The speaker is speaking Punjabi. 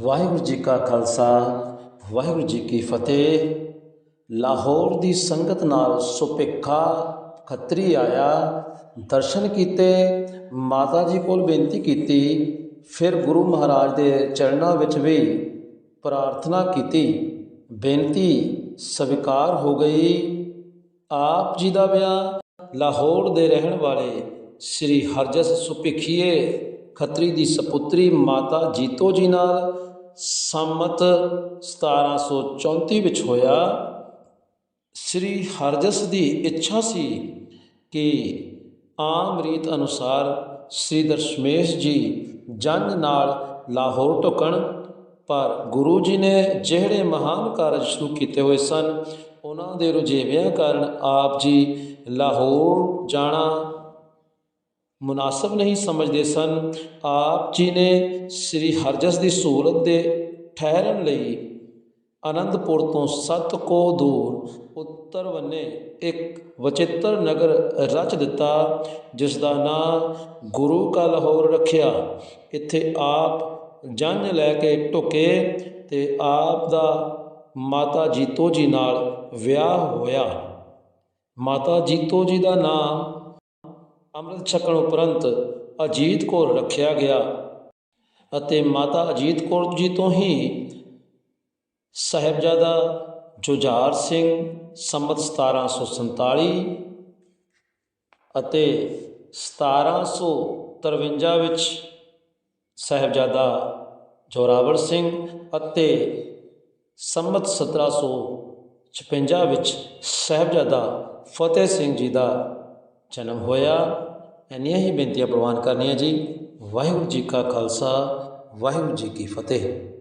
ਵਾਹਿਗੁਰੂ ਜੀ ਕਾ ਖਾਲਸਾ, ਵਾਹਿਗੁਰੂ ਜੀ ਕੀ ਫਤਿਹ। ਲਾਹੌਰ ਦੀ ਸੰਗਤ ਨਾਲ ਸੁਪਿੱਖਾ ਖੱਤਰੀ ਆਇਆ, ਦਰਸ਼ਨ ਕੀਤੇ, ਮਾਤਾ ਜੀ ਕੋਲ ਬੇਨਤੀ ਕੀਤੀ, ਫਿਰ ਗੁਰੂ ਮਹਾਰਾਜ ਦੇ ਚਰਨਾਂ ਵਿੱਚ ਵੀ ਪ੍ਰਾਰਥਨਾ ਕੀਤੀ। ਬੇਨਤੀ ਸਵੀਕਾਰ ਹੋ ਗਈ। ਆਪ ਜੀ ਦਾ ਵਿਆਹ ਲਾਹੌਰ ਦੇ ਰਹਿਣ ਵਾਲੇ ਸ੍ਰੀ ਹਰਜਸ ਸੁਪਿੱਖੀਏ ਖੱਤਰੀ ਦੀ ਸਪੁੱਤਰੀ ਮਾਤਾ ਜੀਤੋ ਜੀ ਨਾਲ ਸੰਮਤ 1734 ਵਿੱਚ ਹੋਇਆ। ਸ੍ਰੀ ਹਰਜਸ ਦੀ ਇੱਛਾ ਸੀ ਕਿ ਆਮ ਰੀਤ ਅਨੁਸਾਰ ਸ੍ਰੀ ਦਰਸ਼ਮੇਸ਼ ਜੀ ਜੰਜ ਨਾਲ ਲਾਹੌਰ ਢੁਕਣ, ਪਰ ਗੁਰੂ ਜੀ ਨੇ ਜਿਹੜੇ ਮਹਾਨ ਕਾਰਜ ਸ਼ੁਰੂ ਕੀਤੇ ਹੋਏ ਸਨ, ਉਹਨਾਂ ਦੇ ਰੁਝੇਵਿਆਂ ਕਾਰਨ ਆਪ ਜੀ ਲਾਹੌਰ ਜਾਣਾ ਮੁਨਾਸਬ ਨਹੀਂ ਸਮਝਦੇ ਸਨ। ਆਪ ਜੀ ਨੇ ਸ੍ਰੀ ਹਰਜਸ ਦੀ ਸਹੂਲਤ ਦੇ ਠਹਿਰਨ ਲਈ ਆਨੰਦਪੁਰ ਤੋਂ ਸੱਤ ਕੋ ਦੂਰ ਉੱਤਰ ਬੰਨੇ ਇੱਕ ਵਚਿੱਤਰ ਨਗਰ ਰਚ ਦਿੱਤਾ ਜਿਸ ਦਾ ਨਾਂ ਗੁਰੂ ਕਾ ਲਾਹੌਰ ਰੱਖਿਆ। ਇੱਥੇ ਆਪ ਜੰਝ ਲੈ ਕੇ ਢੁਕੇ ਤੇ ਆਪ ਦਾ ਮਾਤਾ ਜੀਤੋ ਜੀ ਨਾਲ ਵਿਆਹ ਹੋਇਆ। ਮਾਤਾ ਜੀਤੋ ਜੀ ਦਾ ਨਾਮ ਅੰਮ੍ਰਿਤ ਛਕਣ ਉਪਰੰਤ ਅਜੀਤ ਕੌਰ ਰੱਖਿਆ ਗਿਆ ਅਤੇ ਮਾਤਾ ਅਜੀਤ ਕੌਰ ਜੀ ਤੋਂ ਹੀ ਸਾਹਿਬਜ਼ਾਦਾ ਜੁਝਾਰ ਸਿੰਘ, ਸੰਮਤ 1747 ਅਤੇ 1753 ਵਿੱਚ ਸਾਹਿਬਜ਼ਾਦਾ ਜੋਰਾਵਰ ਸਿੰਘ ਅਤੇ ਸੰਮਤ 1756 ਵਿੱਚ ਸਾਹਿਬਜ਼ਾਦਾ ਫਤਿਹ ਸਿੰਘ ਜੀ ਦਾ ਜਨਮ ਹੋਇਆ। ਇੰਨੀਆਂ ਹੀ ਬੇਨਤੀਆਂ ਪ੍ਰਵਾਨ ਕਰਨੀਆਂ ਜੀ। ਵਾਹਿਗੁਰੂ ਜੀ ਕਾ ਖਾਲਸਾ, ਵਾਹਿਗੁਰੂ ਜੀ ਕੀ ਫਤਿਹ।